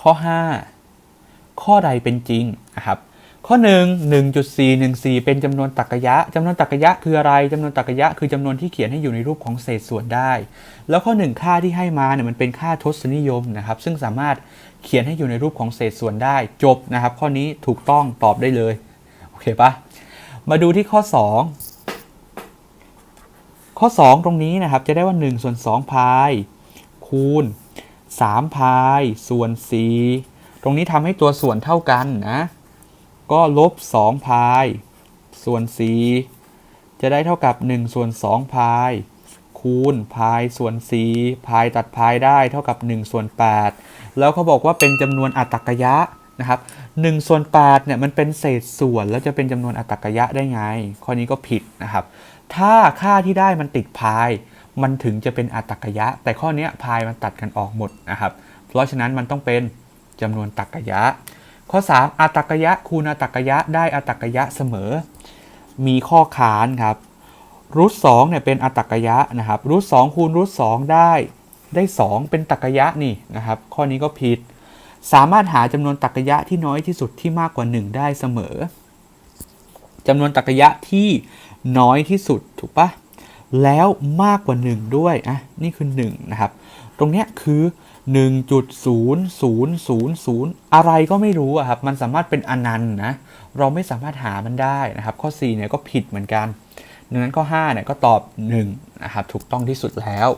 ข้อ 5 ข้อใดเป็นจริงนะครับข้อ 1 1.414 เป็นจำนวนตรรกะยะจำนวนตรรกะยะคืออะไรจำนวนตรรกะยะคือจำนวนที่เขียนให้อยู่ในรูปของเศษส่วนได้ แล้วข้อ 1 ค่าที่ให้มาเนี่ยมันเป็นค่าทศนิยมนะครับ ซึ่งสามารถเขียนให้อยู่ในรูปของเศษส่วนได้ จบนะครับ ข้อนี้ถูกต้องตอบได้เลย โอเคปะมาดูที่ข้อ 2 ข้อ 2 ตรงนี้นะครับ จะได้ว่า1ส่วน2พายคูณ 3 พายส่วน 4 ตรงนี้ทำให้ตัวส่วนเท่ากันนะ ก็ลบ 2 พาย ส่วน 4 จะได้เท่ากับ 1 ส่วน 2 พาย คูณพายส่วน 4 พายตัดพายได้เท่ากับ 1 ส่วน 8 แล้วเขาบอกว่าเป็นจำนวนอัตตกยะนะครับ1ส่วน8เนี่ยมันเป็นเศษส่วนแล้วจะเป็นจำนวนอัตตกยะได้ไง ข้อนี้ก็ผิดนะครับ ถ้าค่าที่ได้มันติดพาย มันถึงจะเป็นอัตตกยะ แต่ข้อนี้พายมันตัดกันออกหมดนะครับ เพราะฉะนั้นมันต้องเป็นจำนวนตรรกยะ ข้อ 3อัตตกยะคูณอัตตกยะได้อัตตกยะเสมอ มีข้อค้านครับรูทสองเนี่ยเป็นอัตตกยะนะครับรูทสองคูณรูทสองได้ได้ 2 เป็นตรรกยะนี่นะครับ ข้อนี้ก็ผิด สามารถหาจำนวนตรรกยะที่น้อยที่สุดที่มากกว่า 1 ได้เสมอจำนวนตรรกยะที่น้อยที่สุดถูกปะ แล้วมากกว่า 1 ด้วยอะนี่คือ 1 นะครับ ตรงเนี้ยคือ 1.0000 อะไรก็ไม่รู้อะครับ มันสามารถเป็นอนันต์นะ เราไม่สามารถหามันได้นะครับ ข้อ 4 เนี่ยก็ผิดเหมือนกัน ดังนั้นข้อ5เนี่ยก็ตอบ1นะครับ ถูกต้องที่สุดแล้ว